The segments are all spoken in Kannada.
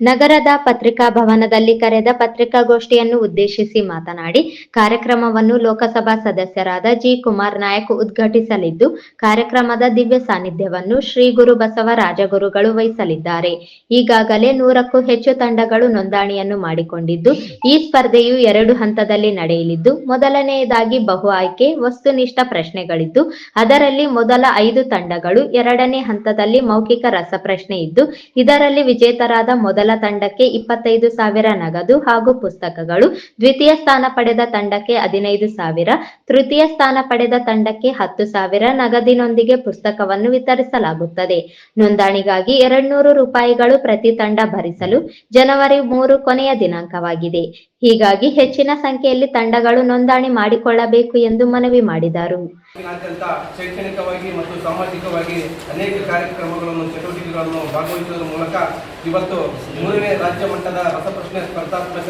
ನಗರದ ಪತ್ರಿಕಾ ಭವನದಲ್ಲಿ ಕರೆದ ಪತ್ರಿಕಾಗೋಷ್ಠಿಯನ್ನು ಉದ್ದೇಶಿಸಿ ಮಾತನಾಡಿ, ಕಾರ್ಯಕ್ರಮವನ್ನು ಲೋಕಸಭಾ ಸದಸ್ಯರಾದ ಜಿ. ಕುಮಾರ್ ನಾಯಕ್ ಉದ್ಘಾಟಿಸಲಿದ್ದು, ಕಾರ್ಯಕ್ರಮದ ದಿವ್ಯ ಸಾನ್ನಿಧ್ಯವನ್ನು ಶ್ರೀ ಗುರು ಬಸವ ರಾಜಗುರುಗಳು ವಹಿಸಲಿದ್ದಾರೆ. ಈಗಾಗಲೇ ನೂರಕ್ಕೂ ಹೆಚ್ಚು ತಂಡಗಳು ನೋಂದಣಿಯನ್ನು ಮಾಡಿಕೊಂಡಿದ್ದು, ಈ ಸ್ಪರ್ಧೆಯು ಎರಡು ಹಂತದಲ್ಲಿ ನಡೆಯಲಿದ್ದು, ಮೊದಲನೆಯದಾಗಿ ಬಹು ಆಯ್ಕೆ, ವಸ್ತುನಿಷ್ಠ ಪ್ರಶ್ನೆಗಳಿದ್ದು, ಅದರಲ್ಲಿ ಮೊದಲ ಐದು ತಂಡಗಳು ಎರಡನೇ ಹಂತದಲ್ಲಿ ಮೌಖಿಕ ರಸಪ್ರಶ್ನೆ ಇದ್ದು, ಇದರಲ್ಲಿ ವಿಜೇತರಾದ ಮೊದಲ ತಂಡಕ್ಕೆ ಇಪ್ಪತ್ತೈದು ಸಾವಿರ ನಗದು ಹಾಗೂ ಪುಸ್ತಕಗಳು, ದ್ವಿತೀಯ ಸ್ಥಾನ ಪಡೆದ ತಂಡಕ್ಕೆ ಹದಿನೈದು ಸಾವಿರ, ತೃತೀಯ ಸ್ಥಾನ ಪಡೆದ ತಂಡಕ್ಕೆ ಹತ್ತು ಸಾವಿರ ನಗದಿನೊಂದಿಗೆ ಪುಸ್ತಕವನ್ನು ವಿತರಿಸಲಾಗುತ್ತದೆ. ನೋಂದಣಿಗಾಗಿ ಎರಡ್ನೂರು ರೂಪಾಯಿಗಳು ಪ್ರತಿ ತಂಡ ಭರಿಸಲು ಜನವರಿ ಮೂರು ಕೊನೆಯ ದಿನಾಂಕವಾಗಿದೆ. ಹೀಗಾಗಿ ಹೆಚ್ಚಿನ ಸಂಖ್ಯೆಯಲ್ಲಿ ತಂಡಗಳು ನೋಂದಣಿ ಮಾಡಿಕೊಳ್ಳಬೇಕು ಎಂದು ಮನವಿ ಮಾಡಿದರು. ಶೈಕ್ಷಣಿಕವಾಗಿ ಮತ್ತು ಸಾಮಾಜಿಕವಾಗಿ ಅನೇಕ ಕಾರ್ಯಕ್ರಮಗಳನ್ನು, ಚಟುವಟಿಕೆಗಳನ್ನು ಭಾಗವಹಿಸುವುದರ ಮೂಲಕ ಇವತ್ತು ಮೂರನೇ ರಾಜ್ಯ ಮಟ್ಟದ ರಸಪ್ರಶ್ನೆ ಸ್ಪರ್ಧಾತ್ಮಕ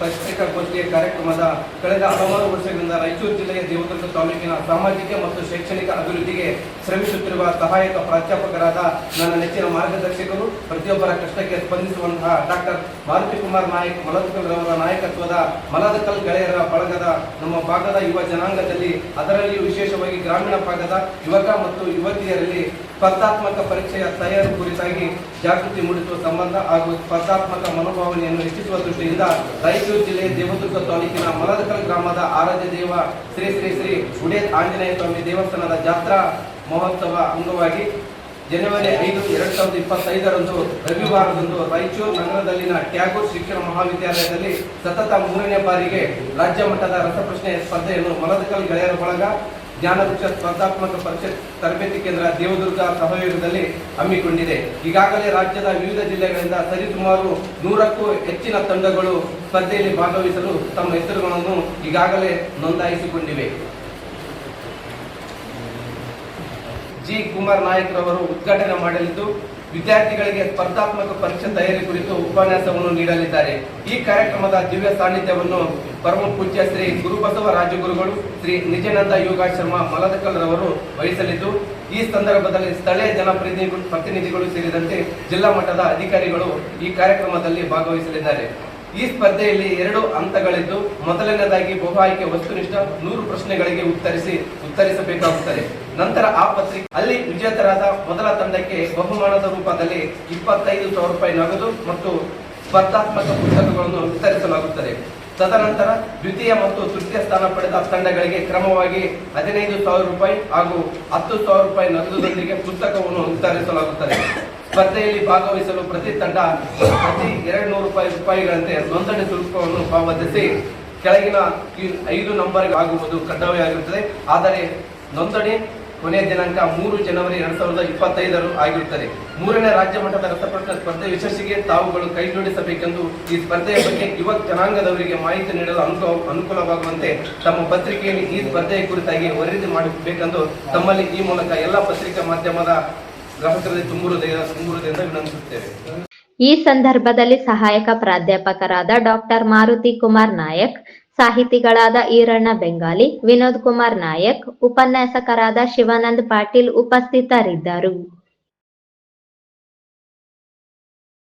ಪತ್ರಿಕಾಗೋಷ್ಠಿಯ ಕಾರ್ಯಕ್ರಮದ ಕಳೆದ ಹಲವಾರು ವರ್ಷಗಳಿಂದ ರಾಯಚೂರು ಜಿಲ್ಲೆಯ ದೇವದುರ್ಗ ತಾಲೂಕಿನ ಸಾಮಾಜಿಕ ಮತ್ತು ಶೈಕ್ಷಣಿಕ ಅಭಿವೃದ್ಧಿಗೆ ಶ್ರಮಿಸುತ್ತಿರುವ ಸಹಾಯಕ ಪ್ರಾಧ್ಯಾಪಕರಾದ ನನ್ನ ನೆಚ್ಚಿನ ಮಾರ್ಗದರ್ಶಕರು, ಪ್ರತಿಯೊಬ್ಬರ ಕಷ್ಟಕ್ಕೆ ಸ್ಪಂದಿಸುವಂತಹ ಡಾಕ್ಟರ್ ಭಾರತಿ ಕುಮಾರ್ ನಾಯಕ್ ಮಲದಕಲ್ ರವರ ನಾಯಕತ್ವದ ಮಲದಕಲ್ ಗೆಳೆಯರ ಬಳಗದ ನಮ್ಮ ಭಾಗದ ಯುವ ಜನಾಂಗದಲ್ಲಿ ಅದರಲ್ಲಿಯೂ ವಿಶೇಷವಾಗಿ ಗ್ರಾಮೀಣ ಭಾಗದ ಯುವಕ ಮತ್ತು ಯುವತಿಯರಲ್ಲಿ ಸ್ಪರ್ಧಾತ್ಮಕ ಪರೀಕ್ಷೆಯ ತಯಾರಿ ಕುರಿತಾಗಿ ಜಾಗೃತಿ ಮೂಡಿಸುವ ಸಂಬಂಧ ಹಾಗೂ ಸ್ಪರ್ಧಾತ್ಮಕ ಮನೋಭಾವನೆಯನ್ನು ಹೆಚ್ಚಿಸುವ ದೃಷ್ಟಿಯಿಂದ ರಾಯಚೂರು ಜಿಲ್ಲೆ ದೇವದುರ್ಗ ತಾಲೂಕಿನ ಮಲದಕಲ್ ಗ್ರಾಮದ ಆರಾಧ್ಯ ದೇವ ಶ್ರೀ ಶ್ರೀ ಶ್ರೀ ಉಡೇತ್ ಆಂಜನೇಯ ಸ್ವಾಮಿ ದೇವಸ್ಥಾನದ ಜಾತ್ರಾ ಮಹೋತ್ಸವ ಅಂಗವಾಗಿ ಜನವರಿ ಐದು ಎರಡ್ ಸಾವಿರದ ಇಪ್ಪತ್ತೈದರಂದು ರವಿವಾರದಂದು ರಾಯಚೂರು ನಗರದಲ್ಲಿನ ಟ್ಯಾಗೋರ್ ಶಿಕ್ಷಣ ಮಹಾವಿದ್ಯಾಲಯದಲ್ಲಿ ಸತತ ಮೂರನೇ ಬಾರಿಗೆ ರಾಜ್ಯ ಮಟ್ಟದ ರಸಪ್ರಶ್ನೆ ಸ್ಪರ್ಧೆಯನ್ನು ಮಲದಕಲ್ ಗೆಳೆಯರ ಬಳಗ ಜ್ಞಾನವೃಕ್ಷ ಸ್ಪರ್ಧಾತ್ಮಕ ಪರಿಷತ್ ತರಬೇತಿ ಕೇಂದ್ರ ದೇವದುರ್ಗ ಸಹಯೋಗದಲ್ಲಿ ಹಮ್ಮಿಕೊಂಡಿದೆ. ಈಗಾಗಲೇ ರಾಜ್ಯದ ವಿವಿಧ ಜಿಲ್ಲೆಗಳಿಂದ ಸರಿಸುಮಾರು ನೂರಕ್ಕೂ ಹೆಚ್ಚಿನ ತಂಡಗಳು ಸ್ಪರ್ಧೆಯಲ್ಲಿ ಭಾಗವಹಿಸಲು ತಮ್ಮ ಹೆಸರುಗಳನ್ನು ಈಗಾಗಲೇ ನೋಂದಾಯಿಸಿಕೊಂಡಿವೆ. ಜಿ. ಕುಮಾರ್ ನಾಯಕ್ ರವರು ಉದ್ಘಾಟನೆ ಮಾಡಲಿದ್ದು ವಿದ್ಯಾರ್ಥಿಗಳಿಗೆ ಸ್ಪರ್ಧಾತ್ಮಕ ಪರೀಕ್ಷೆ ತಯಾರಿ ಕುರಿತು ಉಪನ್ಯಾಸವನ್ನು ನೀಡಲಿದ್ದಾರೆ. ಈ ಕಾರ್ಯಕ್ರಮದ ದಿವ್ಯ ಸಾನ್ನಿಧ್ಯವನ್ನು ಪರಮ ಪೂಜ್ಯ ಶ್ರೀ ಗುರುಬಸವ ರಾಜಗುರುಗಳು ಶ್ರೀ ನಿಜಾನಂದ ಯೋಗಾಶ್ರಮ ಮಲದಕಲ್ ರವರು ವಹಿಸಲಿದ್ದು, ಈ ಸಂದರ್ಭದಲ್ಲಿ ಸ್ಥಳೀಯ ಜನಪ್ರತಿನಿಧಿಗಳು ಪ್ರತಿನಿಧಿಗಳು ಸೇರಿದಂತೆ ಜಿಲ್ಲಾ ಮಟ್ಟದ ಅಧಿಕಾರಿಗಳು ಈ ಕಾರ್ಯಕ್ರಮದಲ್ಲಿ ಭಾಗವಹಿಸಲಿದ್ದಾರೆ. ಈ ಸ್ಪರ್ಧೆಯಲ್ಲಿ ಎರಡು ಹಂತಗಳಿದ್ದು, ಮೊದಲನೇದಾಗಿ ಬಹು ಆಯ್ಕೆ ವಸ್ತುನಿಷ್ಠ ನೂರು ಪ್ರಶ್ನೆಗಳಿಗೆ ಉತ್ತರಿಸಿ, ಉತ್ತರಿಸಬೇಕಾಗುತ್ತದೆ. ನಂತರ ಆ ಪತ್ರಿಕೆ ಅಲ್ಲಿ ವಿಜೇತರಾದ ಮೊದಲ ತಂಡಕ್ಕೆ ಬಹುಮಾನದ ರೂಪದಲ್ಲಿ ಇಪ್ಪತ್ತೈದು ಸಾವಿರ ರೂಪಾಯಿ ನಗದು ಮತ್ತು ಸ್ಪರ್ಧಾತ್ಮಕ ಪುಸ್ತಕಗಳನ್ನು ವಿತರಿಸಲಾಗುತ್ತದೆ. ತದನಂತರ ದ್ವಿತೀಯ ಮತ್ತು ತೃತೀಯ ಸ್ಥಾನ ಪಡೆದ ತಂಡಗಳಿಗೆ ಕ್ರಮವಾಗಿ ಹದಿನೈದು ಸಾವಿರ ರೂಪಾಯಿ ಹಾಗೂ ಹತ್ತು ಸಾವಿರ ರೂಪಾಯಿ ನಗದುದೊಂದಿಗೆ ಪುಸ್ತಕವನ್ನು ವಿತರಿಸಲಾಗುತ್ತದೆ. ಸ್ಪರ್ಧೆಯಲ್ಲಿ ಭಾಗವಹಿಸಲು ಪ್ರತಿ ತಂಡ ಪ್ರತಿ ಎರಡು ನೂರು ರೂಪಾಯಿ ರೂಪಾಯಿಗಳಂತೆ ನೋಂದಣಿ ಶುಲ್ಕವನ್ನು ಪಾವತಿಸಿ ಕೆಳಗಿನ ಐದು ನಂಬರ್ ಆಗುವುದು ಕಡ್ಡಾಯವಾಗಿರುತ್ತದೆ ಆದರೆ ನೋಂದಣಿ ಕೊನೆಯ ದಿನಾಂಕ ಮೂರು ಜನವರಿ ಎರಡ್ ಸಾವಿರದ ಇಪ್ಪತ್ತೈದರು ಆಗಿರುತ್ತದೆ. ಮೂರನೇ ರಾಜ್ಯ ಮಟ್ಟದ ರಸಪ್ರಶ್ನೆ ಸ್ಪರ್ಧೆ ಯಶಸ್ಸಿಗೆ ತಾವುಗಳು ಕೈ ಜೋಡಿಸಬೇಕೆಂದು ಈ ಸ್ಪರ್ಧೆಯ ಬಗ್ಗೆ ಯುವ ಜನಾಂಗದವರಿಗೆ ಮಾಹಿತಿ ನೀಡಲು ಅನುಕೂಲ ಅನುಕೂಲವಾಗುವಂತೆ ತಮ್ಮ ಪತ್ರಿಕೆಯಲ್ಲಿ ಈ ಸ್ಪರ್ಧೆಯ ಕುರಿತಾಗಿ ವರದಿ ಮಾಡಬೇಕೆಂದು ತಮ್ಮಲ್ಲಿ ಈ ಮೂಲಕ ಎಲ್ಲ ಪತ್ರಿಕಾ ಮಾಧ್ಯಮದ ಗ್ರಾಹಕರಲ್ಲಿ ವಿನಂತಿಸುತ್ತೇವೆ. ಈ ಸಂದರ್ಭದಲ್ಲಿ ಸಹಾಯಕ ಪ್ರಾಧ್ಯಾಪಕರಾದ ಡಾಕ್ಟರ್ ಮಾರುತಿ ಕುಮಾರ್ ನಾಯಕ್, ಸಾಹಿತಿಗಳಾದ ಈರಣ್ಣ ಬೆಂಗಾಲಿ, ವಿನೋದ್ ಕುಮಾರ್ ನಾಯಕ್, ಉಪನ್ಯಾಸಕರಾದ ಶಿವಾನಂದ್ ಪಾಟೀಲ್ ಉಪಸ್ಥಿತರಿದ್ದರು.